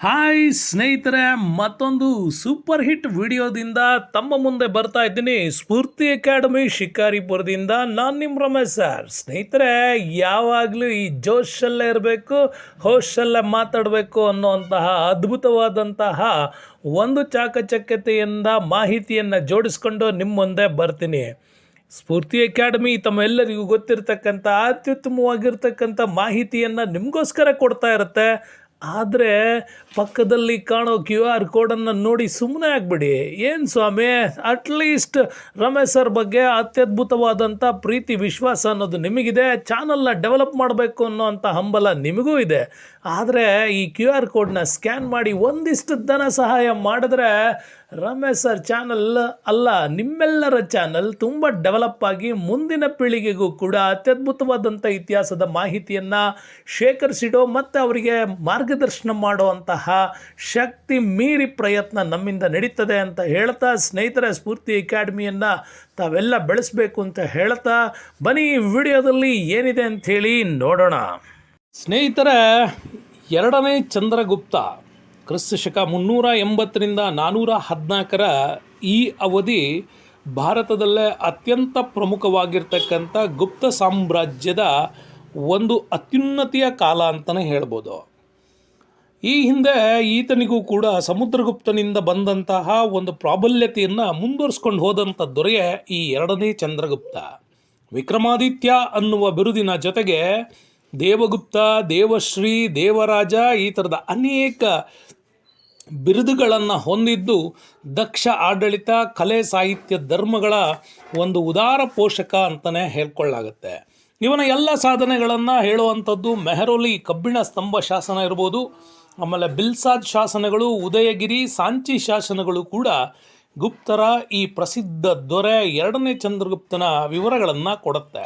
Hi ಸ್ನೇಹಿತರೆ, ಮತ್ತೊಂದು super hit ವಿಡಿಯೋದಿಂದ ತಮ್ಮ ಮುಂದೆ ಬರ್ತಾ ಇದ್ದೀನಿ. ಸ್ಫೂರ್ತಿ ಅಕಾಡೆಮಿ ಶಿಕಾರಿಪುರದಿಂದ ನಾನು ನಿಮ್ಮ ರಮೇಶ್ ಸರ್. ಸ್ನೇಹಿತರೆ, ಯಾವಾಗಲೂ ಈ ಜೋಶಲ್ಲೇ ಇರಬೇಕು ಹೋಶಲ್ಲೇ ಮಾತಾಡಬೇಕು ಅನ್ನುವಂತಹ ಅದ್ಭುತವಾದಂತಹ ಒಂದು ಚಾಕಚಕ್ಯತೆಯಿಂದ ಮಾಹಿತಿಯನ್ನು ಜೋಡಿಸ್ಕೊಂಡು ನಿಮ್ಮ ಮುಂದೆ ಬರ್ತೀನಿ. ಸ್ಫೂರ್ತಿ ಅಕಾಡೆಮಿ ತಮ್ಮೆಲ್ಲರಿಗೂ ಗೊತ್ತಿರತಕ್ಕಂಥ, ಅತ್ಯುತ್ತಮವಾಗಿರ್ತಕ್ಕಂಥ ಮಾಹಿತಿಯನ್ನು ನಿಮಗೋಸ್ಕರ ಕೊಡ್ತಾ ಇರುತ್ತೆ. ಆದರೆ ಪಕ್ಕದಲ್ಲಿ ಕಾಣೋ ಕ್ಯೂ ಆರ್ ಕೋಡನ್ನು ನೋಡಿ ಸುಮ್ಮನೆ ಆಗ್ಬಿಡಿ. ಏನು ಸ್ವಾಮಿ? ಅಟ್ಲೀಸ್ಟ್ ರಮೇಶ್ ಸರ್ ಬಗ್ಗೆ ಅತ್ಯದ್ಭುತವಾದಂಥ ಪ್ರೀತಿ, ವಿಶ್ವಾಸ ಅನ್ನೋದು ನಿಮಗಿದೆ. ಚಾನಲ್ನ ಡೆವಲಪ್ ಮಾಡಬೇಕು ಅನ್ನೋವಂಥ ಹಂಬಲ ನಿಮಗೂ ಇದೆ. ಆದರೆ ಈ ಕ್ಯೂ ಆರ್ ಕೋಡ್ನ ಸ್ಕ್ಯಾನ್ ಮಾಡಿ ಒಂದಿಷ್ಟು ಧನ ಸಹಾಯ ಮಾಡಿದ್ರೆ ರಮೇಶ್ ಸರ್ ಚಾನಲ್ ಅಲ್ಲ, ನಿಮ್ಮೆಲ್ಲರ ಚಾನಲ್ ತುಂಬ ಡೆವಲಪ್ ಆಗಿ ಮುಂದಿನ ಪೀಳಿಗೆಗೂ ಕೂಡ ಅತ್ಯದ್ಭುತವಾದಂಥ ಇತಿಹಾಸದ ಮಾಹಿತಿಯನ್ನು ಶೇಖರಿಸಿಡೋ ಮತ್ತು ಅವರಿಗೆ ಮಾರ್ಗದರ್ಶನ ಮಾಡುವಂತಹ ಶಕ್ತಿ ಮೀರಿ ಪ್ರಯತ್ನ ನಮ್ಮಿಂದ ನಡೀತದೆ ಅಂತ ಹೇಳ್ತಾ ಸ್ನೇಹಿತರ, ಸ್ಫೂರ್ತಿ ಅಕಾಡೆಮಿಯನ್ನು ತಾವೆಲ್ಲ ಬೆಳೆಸಬೇಕು ಅಂತ ಹೇಳ್ತಾ ಬನ್ನಿ ವಿಡಿಯೋದಲ್ಲಿ ಏನಿದೆ ಅಂಥೇಳಿ ನೋಡೋಣ. ಸ್ನೇಹಿತರ, ಎರಡನೇ ಚಂದ್ರಗುಪ್ತ ಕ್ರಿಸ್ತ ಶಕ ಮುನ್ನೂರ ಎಂಬತ್ತರಿಂದ ನಾನ್ನೂರ ಹದಿನಾಲ್ಕರ ಈ ಅವಧಿ ಭಾರತದಲ್ಲೇ ಅತ್ಯಂತ ಪ್ರಮುಖವಾಗಿರ್ತಕ್ಕಂಥ ಗುಪ್ತ ಸಾಮ್ರಾಜ್ಯದ ಒಂದು ಅತ್ಯುನ್ನತಿಯ ಕಾಲ ಅಂತಲೇ ಹೇಳ್ಬೋದು. ಈ ಹಿಂದೆ ಈತನಿಗೂ ಕೂಡ ಸಮುದ್ರಗುಪ್ತನಿಂದ ಬಂದಂತಹ ಒಂದು ಪ್ರಾಬಲ್ಯತೆಯನ್ನು ಮುಂದುವರಿಸ್ಕೊಂಡು ಹೋದಂಥ ದೊರೆಯೇ ಈ ಎರಡನೇ ಚಂದ್ರಗುಪ್ತ. ವಿಕ್ರಮಾದಿತ್ಯ ಅನ್ನುವ ಬಿರುದಿನ ಜೊತೆಗೆ ದೇವಗುಪ್ತ, ದೇವಶ್ರೀ, ದೇವರಾಜ ಈ ಥರದ ಅನೇಕ ಬಿರುದುಗಳನ್ನು ಹೊಂದಿದ್ದು ದಕ್ಷ ಆಡಳಿತ, ಕಲೆ, ಸಾಹಿತ್ಯ, ಧರ್ಮಗಳ ಒಂದು ಉದಾರ ಪೋಷಕ ಅಂತಲೇ ಹೇಳ್ಕೊಳ್ಳಾಗುತ್ತೆ. ಇವನ ಎಲ್ಲ ಸಾಧನೆಗಳನ್ನು ಹೇಳುವಂಥದ್ದು ಮೆಹರೋಲಿ ಕಬ್ಬಿಣ ಸ್ತಂಭ ಶಾಸನ ಇರ್ಬೋದು. ಆಮೇಲೆ ಬಿಲ್ಸಾದ್ ಶಾಸನಗಳು, ಉದಯಗಿರಿ, ಸಾಂಚಿ ಶಾಸನಗಳು ಕೂಡ ಗುಪ್ತರ ಈ ಪ್ರಸಿದ್ಧ ದೊರೆ ಎರಡನೇ ಚಂದ್ರಗುಪ್ತನ ವಿವರಗಳನ್ನು ಕೊಡುತ್ತೆ.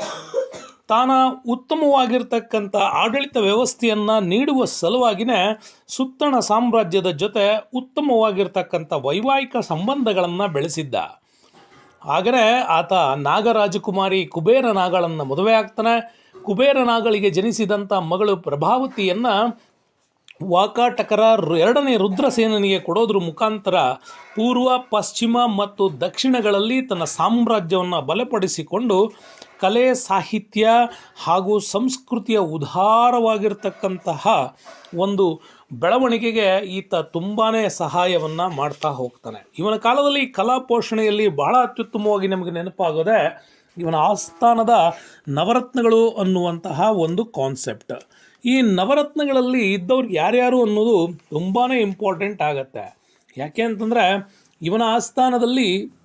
ತಾನ ಉತ್ತಮವಾಗಿರ್ತಕ್ಕಂಥ ಆಡಳಿತ ವ್ಯವಸ್ಥೆಯನ್ನು ನೀಡುವ ಸಲುವಾಗಿಯೇ ಸುತ್ತಣ ಸಾಮ್ರಾಜ್ಯದ ಜೊತೆ ಉತ್ತಮವಾಗಿರ್ತಕ್ಕಂಥ ವೈವಾಹಿಕ ಸಂಬಂಧಗಳನ್ನು ಬೆಳೆಸಿದ್ದ. ಆದರೆ ಆತ ನಾಗರಾಜಕುಮಾರಿ ಕುಬೇರ ನಾಗಳನ್ನು ಮದುವೆ ಆಗ್ತಾನೆ ಕುಬೇರ ನಾಗಳಿಗೆ ಜನಿಸಿದಂಥ ಮಗಳು ಪ್ರಭಾವತಿಯನ್ನು ವಾಕಾಟಕರ ಎರಡನೇ ರುದ್ರಸೇನನಿಗೆ ಕೊಡೋದ್ರ ಮುಖಾಂತರ ಪೂರ್ವ, ಪಶ್ಚಿಮ ಮತ್ತು ದಕ್ಷಿಣಗಳಲ್ಲಿ ತನ್ನ ಸಾಮ್ರಾಜ್ಯವನ್ನು ಬಲಪಡಿಸಿಕೊಂಡು ಕಲೆ, ಸಾಹಿತ್ಯ ಹಾಗೂ ಸಂಸ್ಕೃತಿಯ ಉದಾರವಾಗಿರ್ತಕ್ಕಂತಹ ಒಂದು ಬೆಳವಣಿಗೆಗೆ ಈತ ತುಂಬಾ ಸಹಾಯವನ್ನು ಮಾಡ್ತಾ ಹೋಗ್ತಾನೆ. ಇವನ ಕಾಲದಲ್ಲಿ ಕಲಾ ಪೋಷಣೆಯಲ್ಲಿ ಬಹಳ ಅತ್ಯುತ್ತಮವಾಗಿ ನಮಗೆ ನೆನಪಾಗೋದೆ ಇವನ ಆಸ್ಥಾನದ ನವರತ್ನಗಳು ಅನ್ನುವಂತಹ ಒಂದು ಕಾನ್ಸೆಪ್ಟ್ ಈ ನವರತ್ನಗಳಲ್ಲಿ ಇದ್ದವ್ರು ಯಾರ್ಯಾರು ಅನ್ನೋದು ತುಂಬಾ ಇಂಪಾರ್ಟೆಂಟ್ ಆಗತ್ತೆ. ಯಾಕೆ ಅಂತಂದರೆ ಇವನ ಆಸ್ಥಾನದಲ್ಲಿ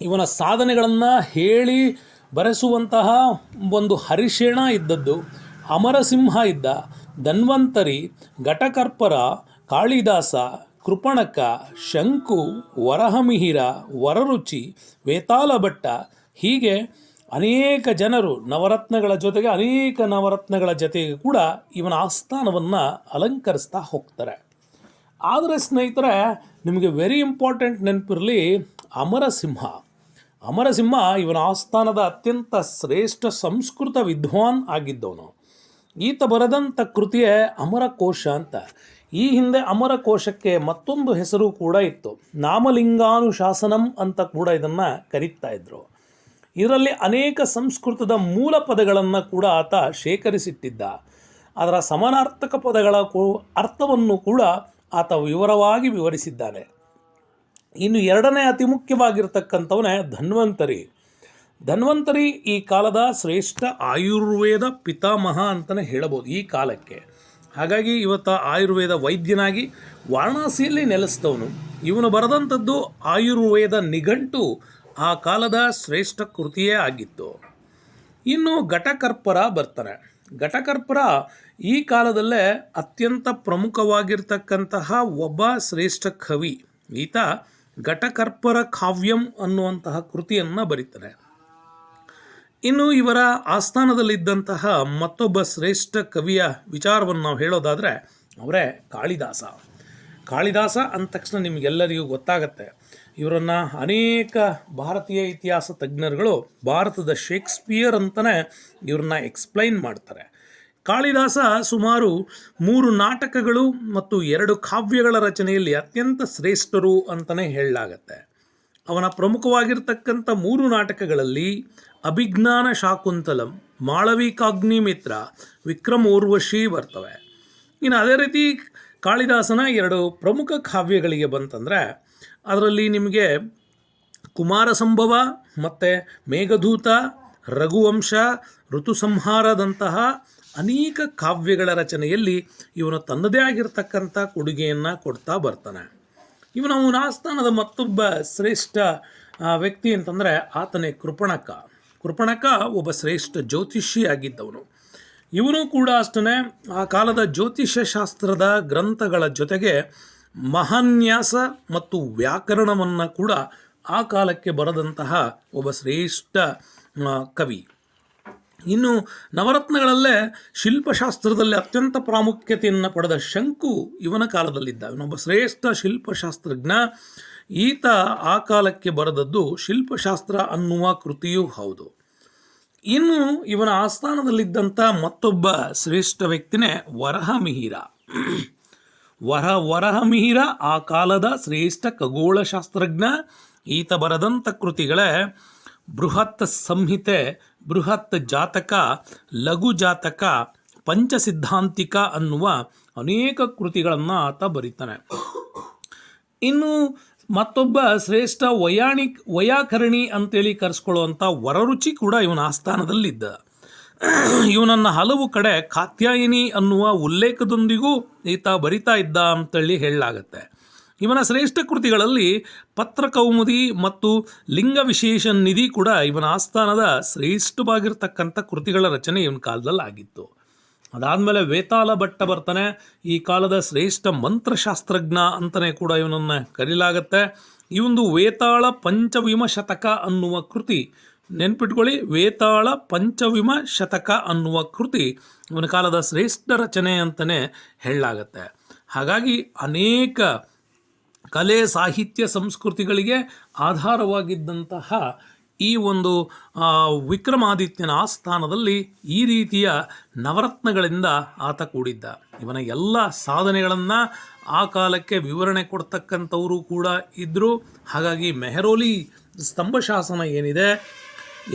ಇವನ ಸಾಧನೆಗಳನ್ನು ಹೇಳಿ ಬರೆಸುವಂತಹ ಒಂದು ಹರಿಶೇಣ ಇದ್ದದ್ದು, ಅಮರಸಿಂಹ ಇದ್ದ, ಧನ್ವಂತರಿ, ಘಟಕರ್ಪರ, ಕಾಳಿದಾಸ, ಕೃಪಣಕ, ಶಂಕು, ವರಹಮಿಹಿರ, ವರರುಚಿ, ವೇತಾಲಭಟ್ಟ ಹೀಗೆ ಅನೇಕ ಜನರು ನವರತ್ನಗಳ ಜೊತೆಗೆ ಅನೇಕ ನವರತ್ನಗಳ ಜೊತೆಗೆ ಕೂಡ ಇವನ ಆಸ್ಥಾನವನ್ನು ಅಲಂಕರಿಸ್ತಾ ಹೋಗ್ತಾರೆ. ಆದರೆ ಸ್ನೇಹಿತರೆ, ನಿಮಗೆ ವೆರಿ ಇಂಪಾರ್ಟೆಂಟ್ ನೆನಪಿರಲಿ ಅಮರಸಿಂಹ. ಅಮರಸಿಂಹ ಇವನ ಆಸ್ಥಾನದ ಅತ್ಯಂತ ಶ್ರೇಷ್ಠ ಸಂಸ್ಕೃತ ವಿದ್ವಾನ್ ಆಗಿದ್ದವನು. ಈತ ಬರೆದಂಥ ಕೃತಿಯೇ ಅಮರಕೋಶ ಅಂತ. ಈ ಹಿಂದೆ ಅಮರಕೋಶಕ್ಕೆ ಮತ್ತೊಂದು ಹೆಸರು ಕೂಡ ಇತ್ತು. ನಾಮಲಿಂಗಾನುಶಾಸನಂ ಅಂತ ಕೂಡ ಇದನ್ನು ಕರೀತಾ ಇದ್ರು. ಇದರಲ್ಲಿ ಅನೇಕ ಸಂಸ್ಕೃತದ ಮೂಲ ಪದಗಳನ್ನು ಕೂಡ ಆತ ಶೇಖರಿಸಿಟ್ಟಿದ್ದ. ಅದರ ಸಮಾನಾರ್ಥಕ ಪದಗಳ ಅರ್ಥವನ್ನು ಕೂಡ ಆತ ವಿವರವಾಗಿ ವಿವರಿಸಿದ್ದಾನೆ. ಇನ್ನು ಎರಡನೇ ಅತಿ ಮುಖ್ಯವಾಗಿರ್ತಕ್ಕಂಥವನೇ ಧನ್ವಂತರಿ. ಧನ್ವಂತರಿ ಈ ಕಾಲದ ಶ್ರೇಷ್ಠ ಆಯುರ್ವೇದ ಪಿತಾಮಹ ಅಂತಲೇ ಹೇಳಬಹುದು ಈ ಕಾಲಕ್ಕೆ. ಹಾಗಾಗಿ ಇವತ್ತ ಆಯುರ್ವೇದ ವೈದ್ಯನಾಗಿ ವಾರಣಾಸಿಯಲ್ಲಿ ನೆಲೆಸಿದವನು. ಇವನು ಬರೆದಂಥದ್ದು ಆಯುರ್ವೇದ ನಿಘಂಟು ಆ ಕಾಲದ ಶ್ರೇಷ್ಠ ಕೃತಿಯೇ ಆಗಿತ್ತು. ಇನ್ನು ಘಟಕರ್ಪರ ಬರ್ತಾರೆ ಘಟಕರ್ಪರ ಈ ಕಾಲದಲ್ಲೇ ಅತ್ಯಂತ ಪ್ರಮುಖವಾಗಿರ್ತಕ್ಕಂತಹ ಒಬ್ಬ ಶ್ರೇಷ್ಠ ಕವಿ. ಈತ ಘಟಕರ್ಪರ ಕಾವ್ಯಂ ಅನ್ನುವಂತಹ ಕೃತಿಯನ್ನು ಬರೀತಾರೆ ಇನ್ನು ಇವರ ಆಸ್ಥಾನದಲ್ಲಿದ್ದಂತಹ ಮತ್ತೊಬ್ಬ ಶ್ರೇಷ್ಠ ಕವಿಯ ವಿಚಾರವನ್ನು ನಾವು ಹೇಳೋದಾದರೆ, ಅವರೇ ಕಾಳಿದಾಸ. ಕಾಳಿದಾಸ ಅಂದ ತಕ್ಷಣ ನಿಮಗೆಲ್ಲರಿಗೂ ಗೊತ್ತಾಗತ್ತೆ. ಇವರನ್ನು ಅನೇಕ ಭಾರತೀಯ ಇತಿಹಾಸ ತಜ್ಞರುಗಳು, ಭಾರತದ ಶೇಕ್ಸ್ಪಿಯರ್ ಅಂತಲೇ ಇವ್ರನ್ನ ಎಕ್ಸ್ಪ್ಲೈನ್ ಮಾಡ್ತಾರೆ. ಕಾಳಿದಾಸ ಸುಮಾರು ಮೂರು ನಾಟಕಗಳು ಮತ್ತು ಎರಡು ಕಾವ್ಯಗಳ ರಚನೆಯಲ್ಲಿ ಅತ್ಯಂತ ಶ್ರೇಷ್ಠರು ಅಂತಲೇ ಹೇಳಲಾಗತ್ತೆ. ಅವನ ಪ್ರಮುಖವಾಗಿರ್ತಕ್ಕಂಥ ಮೂರು ನಾಟಕಗಳಲ್ಲಿ ಅಭಿಜ್ಞಾನ ಶಾಕುಂತಲಂ, ಮಾಳವಿಕಾಗ್ನಿಮಿತ್ರ ವಿಕ್ರಮ್ ಊರ್ವಶಿ ಬರ್ತವೆ. ಇನ್ನು ಅದೇ ರೀತಿ ಕಾಳಿದಾಸನ ಎರಡು ಪ್ರಮುಖ ಕಾವ್ಯಗಳಿಗೆ ಬಂತಂದರೆ, ಅದರಲ್ಲಿ ನಿಮಗೆ ಕುಮಾರ ಸಂಭವ ಮತ್ತು ಮೇಘದೂತ, ರಘುವಂಶ, ಋತುಸಂಹಾರದಂತಹ ಅನೇಕ ಕಾವ್ಯಗಳ ರಚನೆಯಲ್ಲಿ ಇವನು ತನ್ನದೇ ಆಗಿರತಕ್ಕಂಥ ಕೊಡುಗೆಯನ್ನು ಕೊಡ್ತಾ ಬರ್ತಾನೆ. ಇವನು ಅವನ ಆಸ್ಥಾನದ ಮತ್ತೊಬ್ಬ ಶ್ರೇಷ್ಠ ವ್ಯಕ್ತಿ ಅಂತಂದರೆ ಆತನೇ ಕೃಪಣಕ. ಕೃಪಣಕ ಒಬ್ಬ ಶ್ರೇಷ್ಠ ಜ್ಯೋತಿಷಿ ಆಗಿದ್ದವನು ಇವನು ಕೂಡ ಅಷ್ಟೇ ಆ ಕಾಲದ ಜ್ಯೋತಿಷ್ಯ ಶಾಸ್ತ್ರದ ಗ್ರಂಥಗಳ ಜೊತೆಗೆ ಮಹಾನ್ಯಾಸ ಮತ್ತು ವ್ಯಾಕರಣವನ್ನು ಕೂಡ ಆ ಕಾಲಕ್ಕೆ ಬರೆದಂತಹ ಒಬ್ಬ ಶ್ರೇಷ್ಠ ಕವಿ. ಇನ್ನು ನವರತ್ನಗಳಲ್ಲೇ ಶಿಲ್ಪಶಾಸ್ತ್ರದಲ್ಲಿ ಅತ್ಯಂತ ಪ್ರಾಮುಖ್ಯತೆಯನ್ನು ಪಡೆದ ಶಂಕು ಇವನ ಕಾಲದಲ್ಲಿದ್ದ. ಇವನೊಬ್ಬ ಶ್ರೇಷ್ಠ ಶಿಲ್ಪಶಾಸ್ತ್ರಜ್ಞ. ಈತ ಆ ಕಾಲಕ್ಕೆ ಬರೆದದ್ದು ಶಿಲ್ಪಶಾಸ್ತ್ರ ಅನ್ನುವ ಕೃತಿಯೂ ಹೌದು. ಇನ್ನು ಇವನ ಆಸ್ಥಾನದಲ್ಲಿದ್ದಂಥ ಮತ್ತೊಬ್ಬ ಶ್ರೇಷ್ಠ ವ್ಯಕ್ತಿನೇ ವರಹಮಿಹಿರ. ವರ ವರಹಮಿಹಿರ, ಆ ಕಾಲದ ಶ್ರೇಷ್ಠ ಖಗೋಳಶಾಸ್ತ್ರಜ್ಞ, ಈತ ಬರೆದಂಥ ಕೃತಿಗಳೇ ಬೃಹತ್ ಸಂಹಿತೆ, ಬೃಹತ್ ಜಾತಕ, ಲಘು ಜಾತಕ, ಪಂಚಸಿದ್ಧಾಂತಿಕ ಅನ್ನುವ ಅನೇಕ ಕೃತಿಗಳನ್ನು ಆತ ಬರೀತಾನೆ. ಇನ್ನು ಮತ್ತೊಬ್ಬ ಶ್ರೇಷ್ಠ ವಯಾಣಿಕ್ ವಯಾಕರಣಿ ಅಂತೇಳಿ ಕರೆಸ್ಕೊಳ್ಳುವಂಥ ವರರುಚಿ ಕೂಡ ಇವನ ಆಸ್ಥಾನದಲ್ಲಿದ್ದ. ಇವನನ್ನು ಹಲವು ಕಡೆ ಕಾತ್ಯಾಯಿನಿ ಅನ್ನುವ ಉಲ್ಲೇಖದೊಂದಿಗೂ ಈತ ಬರಿತಾ ಇದ್ದ ಅಂತೇಳಿ ಹೇಳಲಾಗತ್ತೆ. ಇವನ ಶ್ರೇಷ್ಠ ಕೃತಿಗಳಲ್ಲಿ ಪತ್ರಕೌಮುದಿ ಮತ್ತು ಲಿಂಗ ವಿಶೇಷ ನಿಧಿ ಕೂಡ ಇವನ ಆಸ್ಥಾನದ ಶ್ರೇಷ್ಠವಾಗಿರ್ತಕ್ಕಂಥ ಕೃತಿಗಳ ರಚನೆ ಇವನ ಕಾಲದಲ್ಲಿ ಆಗಿತ್ತು ಅದಾದಮೇಲೆ ವೇತಾಳ ಭಟ್ಟ ಬರ್ತಾನೆ. ಈ ಕಾಲದ ಶ್ರೇಷ್ಠ ಮಂತ್ರಶಾಸ್ತ್ರಜ್ಞ ಅಂತಲೇ ಕೂಡ ಇವನನ್ನು ಕರೀಲಾಗತ್ತೆ. ಈ ಒಂದು ವೇತಾಳ ಪಂಚವಿಮ ಶತಕ ಅನ್ನುವ ಕೃತಿ, ನೆನ್ಪಿಟ್ಕೊಳ್ಳಿ. ವೇತಾಳ ಪಂಚವಿಮ ಶತಕ ಅನ್ನುವ ಕೃತಿ ಇವನ ಕಾಲದ ಶ್ರೇಷ್ಠ ರಚನೆ ಅಂತಲೇ ಹೇಳಲಾಗತ್ತೆ. ಹಾಗಾಗಿ ಅನೇಕ ಕಲೆ, ಸಾಹಿತ್ಯ, ಸಂಸ್ಕೃತಿಗಳಿಗೆ ಆಧಾರವಾಗಿದ್ದಂತಹ ಈ ಒಂದು ವಿಕ್ರಮಾದಿತ್ಯನ ಆಸ್ಥಾನದಲ್ಲಿ ಈ ರೀತಿಯ ನವರತ್ನಗಳಿಂದ ಆತ ಕೂಡಿದ್ದ. ಇವನ ಎಲ್ಲ ಸಾಧನೆಗಳನ್ನು ಆ ಕಾಲಕ್ಕೆ ವಿವರಣೆ ಕೊಡ್ತಕ್ಕಂಥವರು ಕೂಡ ಇದ್ದರು ಹಾಗಾಗಿ ಮೆಹರೋಲಿ ಸ್ತಂಭಶಾಸನ ಏನಿದೆ,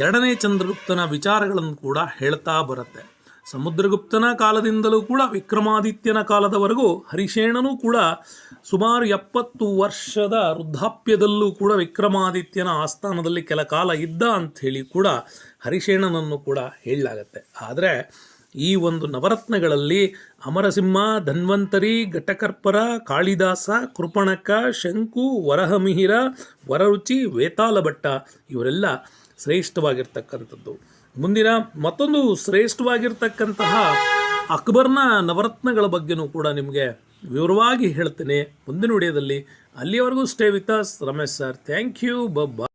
ಎರಡನೇ ಚಂದ್ರಗುಪ್ತನ ವಿಚಾರಗಳನ್ನು ಕೂಡ ಹೇಳ್ತಾ ಬರುತ್ತೆ. ಸಮುದ್ರಗುಪ್ತನ ಕಾಲದಿಂದಲೂ ಕೂಡ, ವಿಕ್ರಮಾದಿತ್ಯನ ಕಾಲದವರೆಗೂ ಹರಿಶೇಣನೂ ಕೂಡ ಸುಮಾರು ಎಪ್ಪತ್ತು ವರ್ಷದ ವೃದ್ಧಾಪ್ಯದಲ್ಲೂ ಕೂಡ ವಿಕ್ರಮಾದಿತ್ಯನ ಆಸ್ಥಾನದಲ್ಲಿ ಕೆಲ ಕಾಲ ಇದ್ದ ಅಂಥೇಳಿ ಕೂಡ ಹರಿಶೇಣನನ್ನು ಕೂಡ ಹೇಳಲಾಗತ್ತೆ. ಆದರೆ ಈ ಒಂದು ನವರತ್ನಗಳಲ್ಲಿ ಅಮರಸಿಂಹ, ಧನ್ವಂತರಿ, ಘಟಕರ್ಪರ, ಕಾಳಿದಾಸ, ಕೃಪಣಕ, ಶಂಕು, ವರಹಮಿಹಿರ, ವರರುಚಿ, ವೇತಾಲಭಟ್ಟ ಇವರೆಲ್ಲ ಶ್ರೇಷ್ಠವಾಗಿರ್ತಕ್ಕಂಥದ್ದು. ಮುಂದಿನ ಮತ್ತೊಂದು ಶ್ರೇಷ್ಠವಾಗಿರ್ತಕ್ಕಂತಹ ಅಕ್ಬರ್ನ ನವರತ್ನಗಳ ಬಗ್ಗೆನೂ ಕೂಡ ನಿಮಗೆ ವಿವರವಾಗಿ ಹೇಳ್ತೇನೆ ಮುಂದಿನ ವಿಡಿಯೋದಲ್ಲಿ. ಅಲ್ಲಿಯವರೆಗೂ stay with us Ramesh sir thank you ಬಬ್ಬಾ